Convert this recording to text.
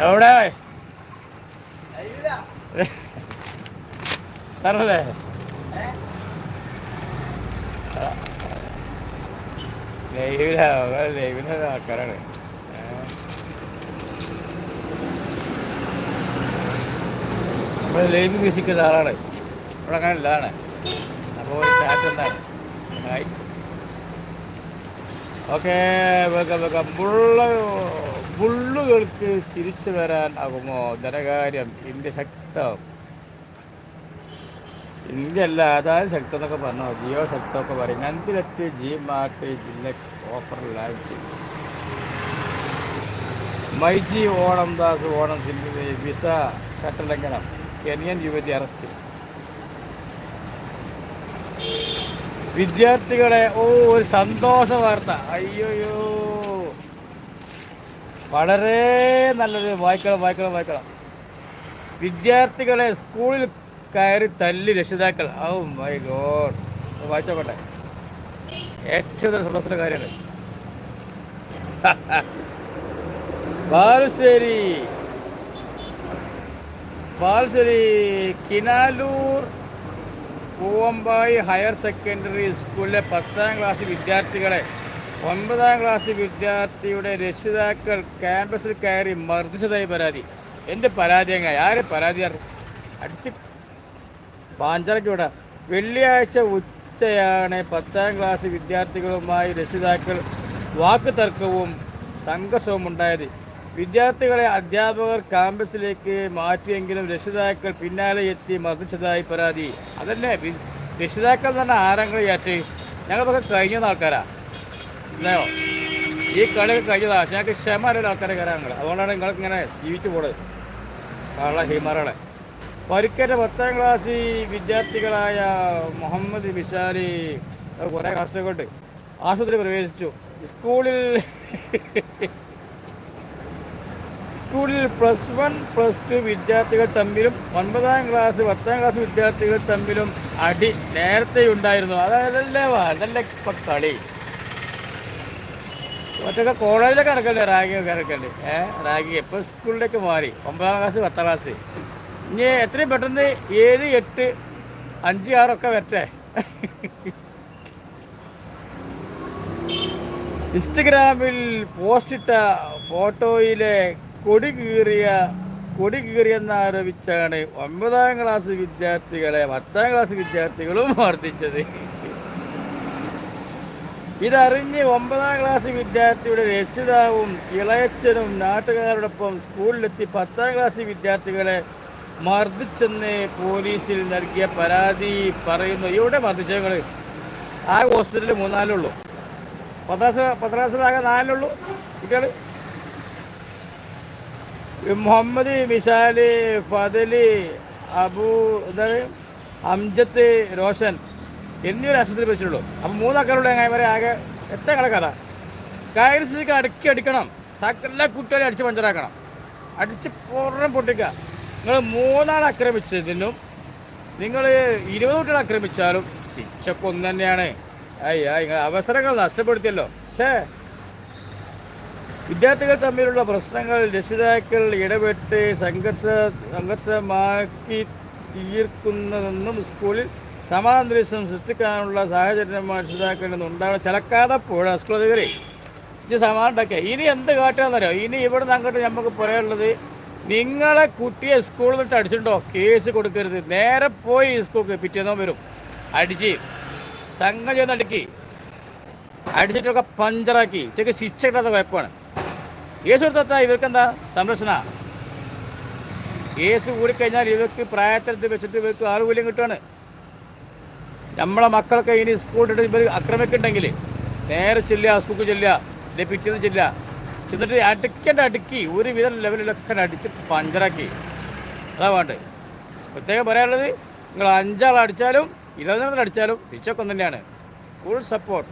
എവിടെ? സാറല്ലേ? ലൈവില ലൈവിലെ ആൾക്കാരാണ്. ഏ. നമ്മൾ ലൈവ് മ്യൂസിക്കുന്ന ആളാണ് ഇവിടെ അങ്ങനെ ഇല്ലാണ് അപ്പോൾ ചാറ്റ് എന്താണ്? ഹായ് ഓക്കെ വെക്കാം വെക്കാം. മുള്ള മുള്ളുകൾക്ക് തിരിച്ചു വരാൻ ആകുമോ? ധനകാര്യം ഇന്ത്യ ശക്തം. ഇന്ത്യ അല്ല അതായത് ശക്തം എന്നൊക്കെ പറഞ്ഞോ? ജിയോ ശക്തമൊക്കെ പറയും. നന്ദിലെത്തി ജി മാർട്ട് ജില്ലക്സ് ഓഫർ ലാഞ്ച് മൈജി ഓണം ദാസ് ഓണം സിനിമ വിസ ചട്ടലംഘനം. കെനിയൻ യുവതി അറസ്റ്റ്. വിദ്യാർത്ഥികളെ ഓ ഒരു സന്തോഷ വാർത്ത. അയ്യോയോ വളരെ നല്ലൊരു വായിക്കണം വായിക്കണം വായിക്കണം വിദ്യാർത്ഥികളെ സ്കൂളിൽ കയറി തല്ലി രക്ഷിതാക്കൾ. ഔ മൈ ഗോഡ് വായിച്ചോട്ടെ ഏറ്റവും നല്ല സന്തോഷ കാര്യമാണ്. ബാലുശ്ശേരി. ബാലുശ്ശേരി കിനാലൂർ പൂവമ്പായി ഹയർ സെക്കൻഡറി സ്കൂളിലെ പത്താം ക്ലാസ് വിദ്യാർത്ഥികളെ ഒൻപതാം ക്ലാസ് വിദ്യാർത്ഥിയുടെ രക്ഷിതാക്കൾ ക്യാമ്പസിൽ കയറി മർദ്ദിച്ചതായി പരാതി. എന്റെ പരാതി എങ്ങനെ ആര് പരാതി? അടിച്ച് പാഞ്ചറയ്ക്ക് വെള്ളിയാഴ്ച ഉച്ചയാണ് പത്താം ക്ലാസ് വിദ്യാർത്ഥികളുമായി രക്ഷിതാക്കൾ വാക്ക് തർക്കവും സംഘർഷവും ഉണ്ടായത് വിദ്യാർത്ഥികളെ അധ്യാപകർ ക്യാമ്പസിലേക്ക് മാറ്റിയെങ്കിലും രക്ഷിതാക്കൾ പിന്നാലെ എത്തി മർദ്ദിച്ചതായി പരാതി. അതല്ലേ രക്ഷിതാക്കൾ തന്നെ ആരെങ്കിലും വിചാരിച്ച് ഞങ്ങളൊക്കെ കഴിഞ്ഞ ആൾക്കാരാ. അല്ലയോ ഈ കളി കഴിഞ്ഞതാ. പക്ഷെ ഞങ്ങൾക്ക് ക്ഷമയുള്ള ആൾക്കാരെ കയറാൻ ഞങ്ങൾ അതുകൊണ്ടാണ് നിങ്ങൾക്ക് ഇങ്ങനെ ജീവിച്ചു പോണത്. കള്ള ഹിമറകളെ പരിക്കേറ്റ പത്താം ക്ലാസ് വിദ്യാർത്ഥികളായ മുഹമ്മദ് വിശാലി കുറേ കഷ്ടപ്പെട്ട് ആശുപത്രി പ്രവേശിച്ചു. സ്കൂളിൽ സ്കൂളിൽ പ്ലസ് വൺ പ്ലസ് ടു വിദ്യാർത്ഥികൾ തമ്മിലും ഒൻപതാം ക്ലാസ് പത്താം ക്ലാസ് വിദ്യാർത്ഥികൾ തമ്മിലും അടി നേരത്തെ ഉണ്ടായിരുന്നു അതല്ലേ അതല്ലേ ഇപ്പൊ കളി. മറ്റൊക്കെ കോളേജിലൊക്കെ നടക്കണ്ടേ റാഗിയൊക്കെ നടക്കണ്ടേ? ഏ റാഗി ഇപ്പൊ സ്കൂളിലേക്ക് മാറി? ഒമ്പതാം ക്ലാസ് പത്താം ക്ലാസ് ഇനി എത്രയും പെട്ടെന്ന് ഏഴ് എട്ട് അഞ്ച് ആറൊക്കെ വരട്ടെ. ഇൻസ്റ്റഗ്രാമിൽ പോസ്റ്റിട്ട ഫോട്ടോയിലെ കൊടി കീറിയ കൊടി കീറിയെന്ന് ആരോപിച്ചാണ് ഒമ്പതാം ക്ലാസ് വിദ്യാർത്ഥികളെ പത്താം ക്ലാസ് വിദ്യാർത്ഥികളും മർദ്ദിച്ചത്. ഇതറിഞ്ഞ് ഒമ്പതാം ക്ലാസ് വിദ്യാർത്ഥിയുടെ രക്ഷിതാവും ഇളയച്ചനും നാട്ടുകാരോടൊപ്പം സ്കൂളിലെത്തി പത്താം ക്ലാസ് വിദ്യാർത്ഥികളെ മർദ്ദിച്ചെന്ന് പോലീസിൽ നൽകിയ പരാതി പറയുന്നു. ഇവിടെ മർദ്ദിച്ചവങ്ങൾ ആ ഹോസ്പിറ്റലിൽ മൂന്നാലുള്ളൂ പത്താം പത്താം ക്ലാസ്സിലാകെ നാലുള്ളൂ കുട്ടികൾ മുഹമ്മദ് മിഷാൽ ഫതൽ അബു അംജത്ത് റോഷൻ എന്നിവർ ആശുപത്രി വെച്ചിട്ടുള്ളൂ. അപ്പം മൂന്നാക്കാരുടെ അങ്ങനെ ആകെ എത്ര കണ കഥ കയറി സ്ഥിതിക്ക് അടുക്കി അടിക്കണം. സകല കുട്ടികളെ അടിച്ച് പഞ്ചറാക്കണം. അടിച്ച് പൂർണം പൊട്ടിക്കുക. നിങ്ങൾ മൂന്നാൾ ആക്രമിച്ചതിനും നിങ്ങൾ ഇരുപത് കുട്ടികൾ ആക്രമിച്ചാലും ശിക്ഷക്കൊന്നു തന്നെയാണ് അയ്യ അവസരങ്ങൾ നഷ്ടപ്പെടുത്തിയല്ലോ. ഛേ വിദ്യാർത്ഥികൾ തമ്മിലുള്ള പ്രശ്നങ്ങൾ രക്ഷിതാക്കൾ ഇടപെട്ട് സംഘർഷ സംഘർഷമാക്കി തീർക്കുന്നതെന്നും സ്കൂളിൽ സമാന്തരീക്ഷം സൃഷ്ടിക്കാനുള്ള സാഹചര്യം രക്ഷിതാക്കളിൽ നിന്ന് ഉണ്ടാവുന്ന ചിലക്കാതെ പുഴ സ്കൂൾ അധികാരി ഇത് സമാധാനം ഇനി എന്ത് കാട്ടുകയെന്നറിയോ ഇനി ഇവിടെ നിന്ന് അങ്ങോട്ട് നമുക്ക് പറയാനുള്ളത് നിങ്ങളെ കുട്ടിയെ സ്കൂളിൽ നിന്നിട്ട് അടിച്ചിട്ടുണ്ടോ? കേസ് കൊടുക്കരുത്. നേരെ പോയി സ്കൂൾക്ക് പിറ്റേന്നോ വരും. അടിച്ച് സംഘം ചെയ്യുന്ന അടുക്കി. അടിച്ചിട്ടൊക്കെ പഞ്ചറാക്കി. ഇതൊക്കെ ശിക്ഷ കിട്ടാത്ത കുഴപ്പമാണ്. കേസ് എടുത്ത ഇവർക്ക് എന്താ സംരക്ഷണ? കേസ് കൂടിക്കഴിഞ്ഞാൽ ഇവർക്ക് പ്രായത്തിൽ വെച്ചിട്ട് ഇവർക്ക് ആനുകൂല്യം കിട്ടുകയാണ് നമ്മളെ മക്കളൊക്കെ ഇനി സ്കൂളിൽ ഇവർ ആക്രമിക്കുന്നുണ്ടെങ്കിൽ നേരെ ചെല്ലുക സ്കൂൾക്ക് ചെല്ലുക ഇല്ലെ പിറ്റേന്ന് ചെല്ലുക. ചെന്നിട്ട് അടുക്കേണ്ട അടുക്കി ഒരു വിധം ലെവലിലൊക്കെ അടിച്ച് പഞ്ചറാക്കി. അതാ വേണ്ടത്. പ്രത്യേകം പറയാനുള്ളത് നിങ്ങൾ അഞ്ചാൾ അടിച്ചാലും ഇരുപതിനെണ്ണം അടിച്ചാലും തിരിച്ചൊക്കെ തന്നെയാണ് ഫുൾ സപ്പോർട്ട്